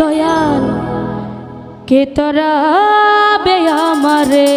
দয়াল কে তোরা বে আমারে?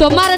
তোমার